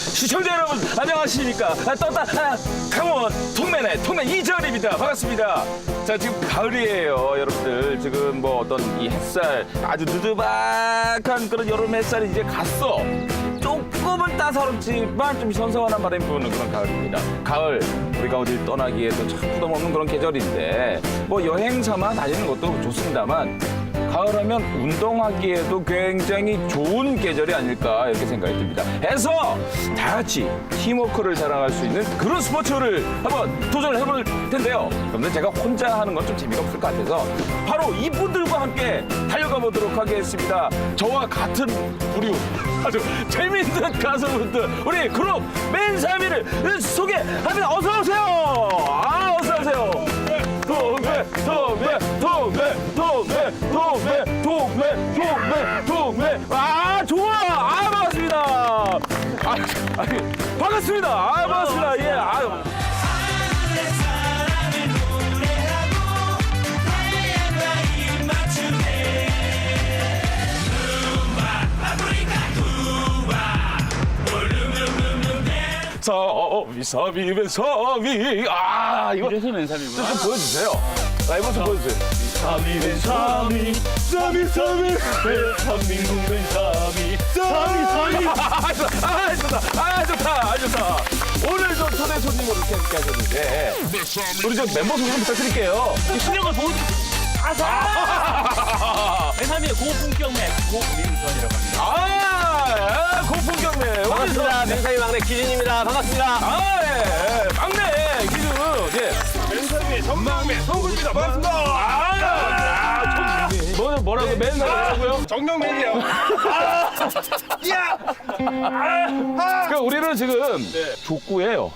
시청자 여러분 안녕하십니까? 아, 떴다 아, 강원 통맨의 통맨 이철입니다. 반갑습니다. 자 지금 가을이에요 여러분들. 지금 뭐 어떤 이 햇살 아주 누드박한 그런 여름 햇살이 이제 갔어. 조금은 따사롭지만 좀 선선한 바람이 부는 그런 가을입니다. 가을 우리가 어딜 떠나기에도 참 부담 없는 그런 계절인데 뭐 여행 삼아 다니는 것도 좋습니다만 가을하면 운동하기에도 굉장히 좋은 계절이 아닐까 이렇게 생각이 듭니다. 해서 다 같이 팀워크를 자랑할 수 있는 그런 스포츠를 한번 도전을 해볼 텐데요. 그런데 제가 혼자 하는 건 좀 재미가 없을 것 같아서 바로 이분들과 함께 달려가 보도록 하겠습니다. 저와 같은 부류 아주 재밌는 가수분들 우리 그룹 맨사미를 소개합니다. 어서 오세요. 아 어서 오세요. 동네 동네 동네 동네 동네 동네 동네 동네. 아 좋아. 아 반갑습니다. 아, 아니, 반갑습니다. 아 반갑습니다. 예 아. 사비 사비 사비 아 이거 이래서 맨삼이구나. 좀 보여주세요. 라이브 좀 보여주세요 삼이 맨삼이 삼이 삼이 대한민국 맨삼이 삼이 삼이 아, 좋다. 아, 좋다. 아, 좋다. 아, 좋다. 오늘 좀 초대 손님으로 이렇게 함께 하셨는데, 우리 저 멤버 소개 좀 부탁드릴게요. 신영을 보고 아사 맨삼이의 고품격 맥 고민선이라고 합니다. 아, 예, 고품격네. 반갑습니다. 맨삼이 막내 기진입니다. 반갑습니다. 아, 예, 예. 막내, 기준. 예. 맨삼이의 전망맨 성구입니다. 반갑습니다. 아, 뭐, 뭐라고, 맨날 뭐라고요? 정명맨이요. 그 우리는 지금 족구예요.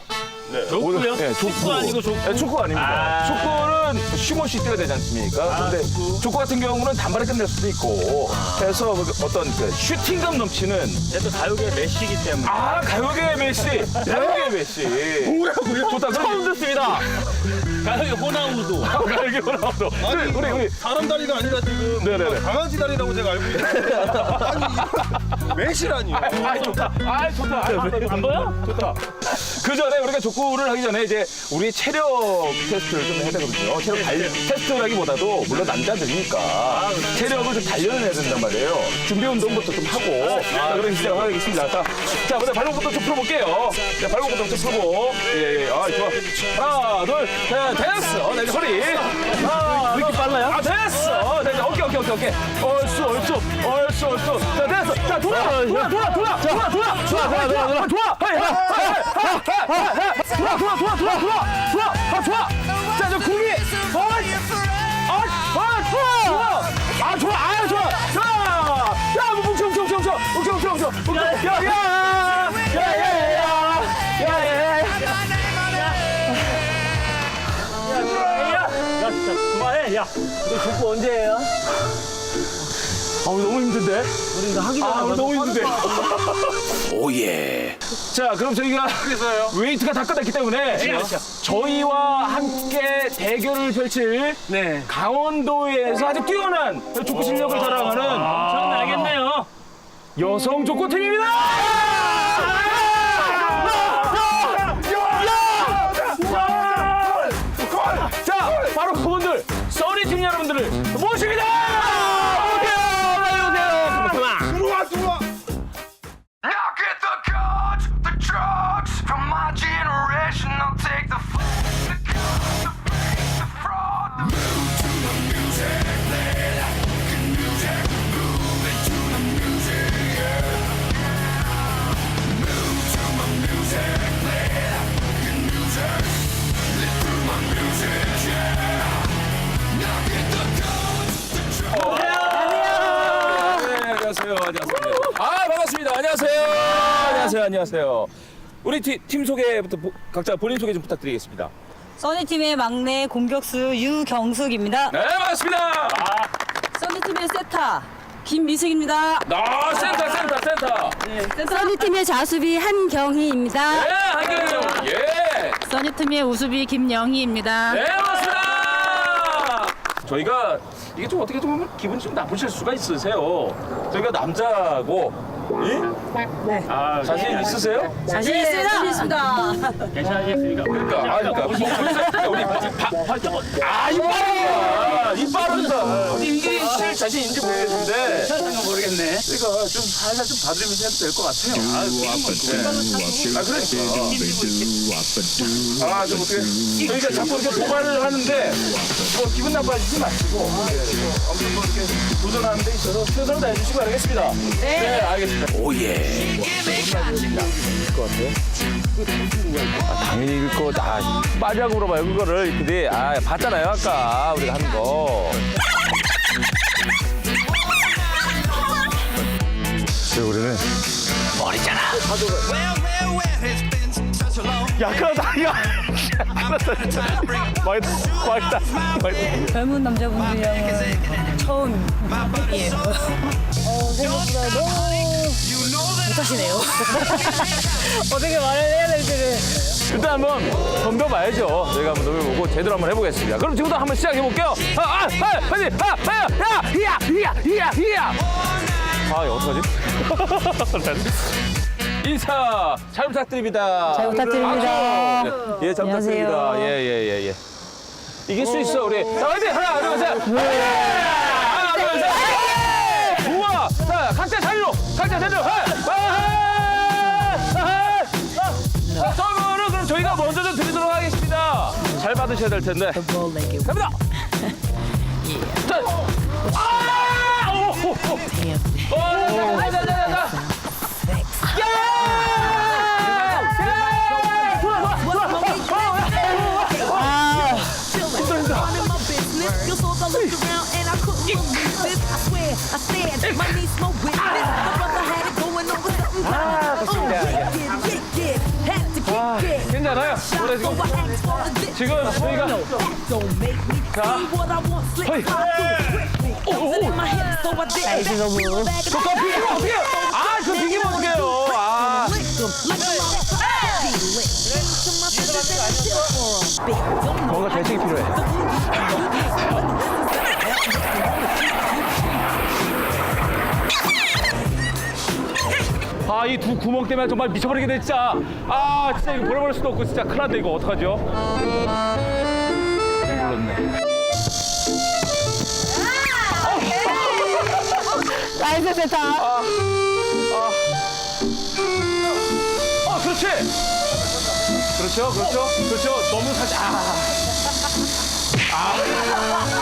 족구요? 예, 족구. 축구 아니고 족구? 예, 축구 아닙니다. 아. 축구는 쉼없이 뛰어야 되지 않습니까? 근데 족구 같은 경우는 단발에 끝낼 수도 있고 해서 그 어떤 그 슈팅감 넘치는 또 가요계 메시기 때문에. 아 가요계 메시, 가요계 메시. 뭐라고요? 좋다. 처음 듣습니다. 가요계 호나우도. 가요계 뭐라고? 우리 우리 우리 사람 다리가 아니라 지금 네네네. 강아지 다리라고 제가 알고 있는데 아니 매실아니요 아 좋다. 아 좋다. 아, 안 보여? 좋다. 그 전에 우리가 족구를 하기 전에 이제 우리 체력 테스트를 좀 해야 되거든요. 체력 달 테스트라기보다도 물론 남자들이니까 체력을 좀 단련을 해야 된단 말이에요. 준비 운동부터 좀 하고 자, 그렇게 시작하겠습니다. 자, 자, 먼저 발목부터 좀 풀어볼게요. 자, 발목부터 좀 풀고 예, 예, 아 좋아. 하나, 둘, 자, 됐어. 네, 허리. 하나, 왜 이렇게 빨라요? 아 됐어. 네, 네, 오케이 오케이 오케이. 얼쑤 얼쑤 얼쑤 얼쑤. 자 됐어. 자 돌아 돌아 돌아 돌아 돌아 돌아 돌아 좋아, 좋아, 좋아, 좋아. 좋아. 하이, 하이, 하이, 하이, 하이, 하이. 좋아 좋아 좋아 좋아 좋아 좋아 아 좋아. 자저 공이 어이 아아 좋아 좋아 아 좋아 아 좋아 자. 야 뭉쳐 뭉쳐 뭉쳐 뭉쳐 뭉쳐 뭉쳐 뭉쳐 뭉쳐 야야야야야야야야야 야, 진짜 그만해. 야, 너 족구 언제 해요? 아 너무 힘든데. 우리 이거 하기 전에 아, 한번 너무 힘든데. 오예. 자, 그럼 저희가 웨이트가 다 끝났기 때문에 그렇죠. 저희와 함께 대결을 펼칠 네. 강원도에서 아주 뛰어난 족구 실력을 자랑하는 처음 알겠네요. 여성 족구팀입니다. 우리 팀, 팀 소개부터 보- 각자 본인 소개 좀 부탁드리겠습니다. 써니팀의 막내 공격수 유경숙입니다. 네, 반갑습니다. 써니팀의 세타 김미숙입니다. 아, 센터, 센터, 센터. 센터 써니팀의 자수비 한경희입니다. 네, 한경영. 예. 써니팀의 우수비 김영희입니다. 네, 반갑습니다. 저희가 이게 좀 어떻게 좀 기분 좀 나쁘실 수가 있으세요. 저희가 남자고 아, 자신 있으세요? 자신 있습니다. 자신 있습니다. 괜찮으시겠습니까? 그러니까, 아, 그러니까. 그러니까 우리 바, 활동은 아, 이빨 이야. 이빨은 이게 실 자신 있는지 모르겠는데. 모르겠네. 그러니까 좀 살살 좀 봐드리면서 해도 될 것 같아요. 아, 지금은. 아, 그러니까. 아, 좀 어떻게. 저희가 자꾸 이렇게 도발을 하는데, 뭐, 기분 나빠지지 마시고, 예, 뭐, 아무튼 뭐, 이렇게 도전하는 데 있어서 최선을 다해주시기 바라겠습니다. 네. 알겠습니다. 오예. 아, 당연히 이길 거, 아, 빠지라고 물어봐요, 그거를. 근데, 아, 봤잖아요, 아까 우리가 하는 거. 우리는 약하다, 야. 약하다, 진짜. 맛있다, 맛있다, 맛있다. 젊은 남자분들이랑은 처음 이에요. 어, 생각보다 너무 못하시네요. 어떻게 말을 해야 될지를. 일단 한번 덤벼봐야죠. 저희가 한번 덤벼보고 제대로 한번 해보겠습니다. 그럼 지금부터 한번 시작해볼게요. 아, 아, 아, 빨리, 아, 아, 야, 이야, 이야, 이야, 이야. 아, 이거 어떡하지? 인사 잘 부탁드립니다. 잘 부탁드립니다. 아주, 예, 잘 부탁드립니다. 안녕하세요. 예, 예, 예, 예. 이길 수 있어, 우리. 자, 화이팅! 하나, 둘, 셋. 하나, 둘, 셋. 우와! 자, 각자 자리로! 각자 자리로! 하! 하! 받으셔야 될 텐데. 갑니다! 자, 아! 오! 오! 오! 자, 자, 자, 자, 자. Oh, it. 괜찮아요. 지금 지금 저희가 자. that. Feel bad, 저 비기면 어떡해요? 아, 저 비기면 어떡해요? 아. 뭔가 대책이 필요해. 아, 이 두 구멍 때문에 정말 미쳐버리겠네, 진짜. 아, 진짜 이거 버려버릴 수도 없고, 진짜 큰일 났네, 이거. 어떡하죠? 몰랐네. 나이스 세타. 아, 그렇지! 그렇죠, 그렇죠, 그렇죠. 너무 살짝, 아. 아.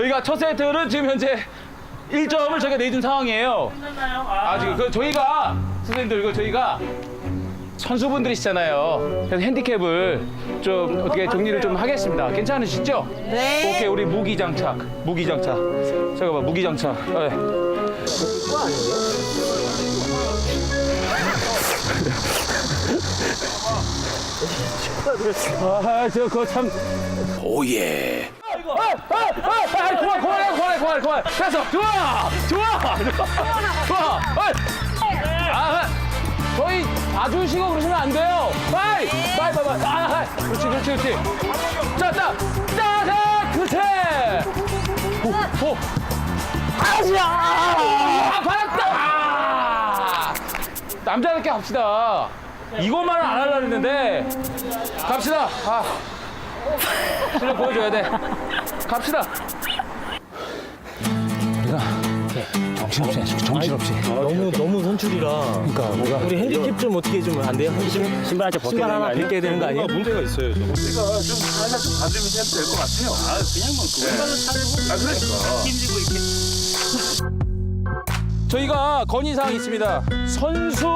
저희가 첫 세트는 지금 현재 1점을 저희가 내준 상황이에요. 아, 지금 그 저희가 선생님들 이거 저희가 선수분들이시잖아요. 그래서 핸디캡을 좀 어떻게 정리를 좀 하겠습니다. 괜찮으시죠? 네. 오케이 우리 무기장착, 무기장착. 잠깐만 무기장착. 네. 아, 저 그거 참. 오예. 아, 아, 아, 아, 그만, 그만해, 그만해, 그만해, 그만해. 됐어, 좋아, 좋아, 좋아. 아, 아, 저희 봐주시고 그러시면 안 돼요. 빠이, 빠이, 빠이, 빠이. 아, 아, 그렇지, 그렇지, 그렇지. 자, 자, 자, 자, 그렇지. 오, 오. 아시야. 아, 받았다. 아. 남자답게 합시다. 이것만은 안 하려고 했는데 갑시다. 아. 실력 보여줘야 돼. 갑시다. 우리가 정신없이 해야지, 정신없이. 너무 너무 선출이라 그러니까 우리가 우리 핸디캡 좀 어떻게 좀 안 돼요? 신발 한짝 벗겨야 신발 하나 벗겨야 되는 거 아니에요? 문제가 있어요. 저. 저희가 건의사항이 있습니다. 선수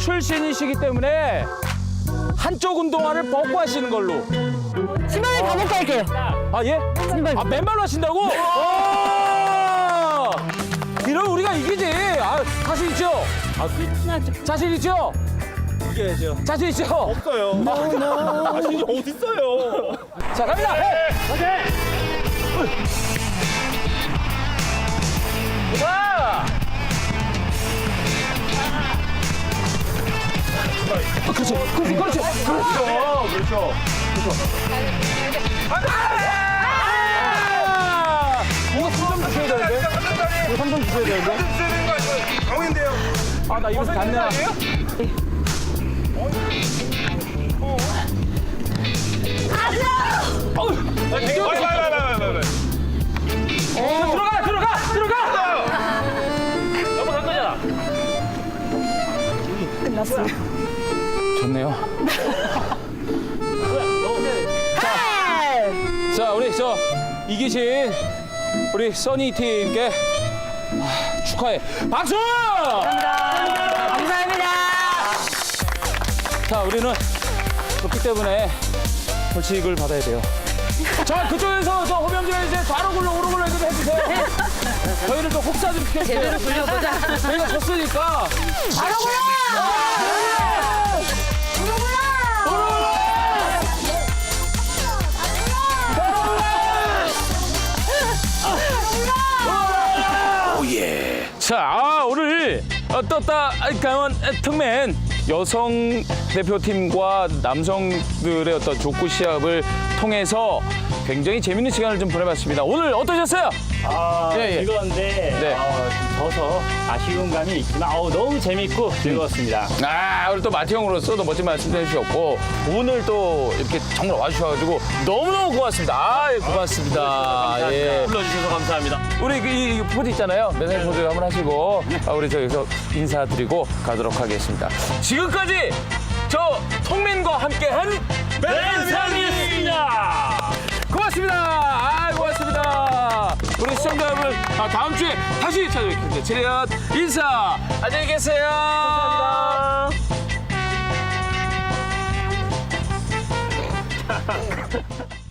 출신이시기 때문에 한쪽 운동화를 벗고 하시는 걸로. 신발을 다 먹고 할게요. 아 예? 아, 맨발. 아 맨발로 하신다고? 네. 와! 이러면 우리가 이기지. 아 자신 있죠? 아 자신 있죠? 이겨야죠. 자신 있죠? 없어요. 아, 진짜 어딨어요? 자 갑니다. 와! 어, 그렇지, 그렇지, 그렇지. 그렇죠. 그렇죠. 이거 3점 주셔야 되는데? 이거 3점 주셔야 되는데? 강호인데요. 아, 나 이거 닿네. 들어가, 들어가, 들어가! 좋네요. 자, 자, 우리 저 이기신 우리 써니 팀께 아, 축하해. 박수! 감사합니다. 자, 우리는 그렇기 때문에 벌칙을 받아야 돼요. 자, 그쪽에서 저 호명제 이제 바로 굴러 오르굴러 좀 해주세요. 저희를 좀 혹사 좀 시켜주세요. 제대로 굴려보자. 저희가 졌으니까. 바로 자, 아, 오늘 어, 떴다 강원 특맨 여성 대표팀과 남성들의 어떤 족구 시합을 통해서 굉장히 재밌는 시간을 좀 보내봤습니다. 오늘 어떠셨어요? 아, 예, 예. 즐거운데 네. 어, 져서 아쉬운 감이 있지만 어우, 너무 재밌고 즐거웠습니다. 아, 오늘 또 마티 형으로서 또 멋진 말씀 해주셨고 오늘 또 이렇게 정말 와주셔가지고 너무너무 고맙습니다. 아, 예, 고맙습니다. 예. 불러주셔서 감사합니다. 우리 그, 이, 이 포즈 있잖아요. 매생 포즈 한번 하시고 아, 우리 저기서 인사드리고 가도록 하겠습니다. 지금까지 저 통맨과 함께한 벤상이었습니다. 고맙습니다. 아, 고맙습니다. 우리 시청자 여러분, 아, 다음 주에 다시 찾아뵙겠습니다. 체리엇 인사. 안녕히 계세요. 감사합니다.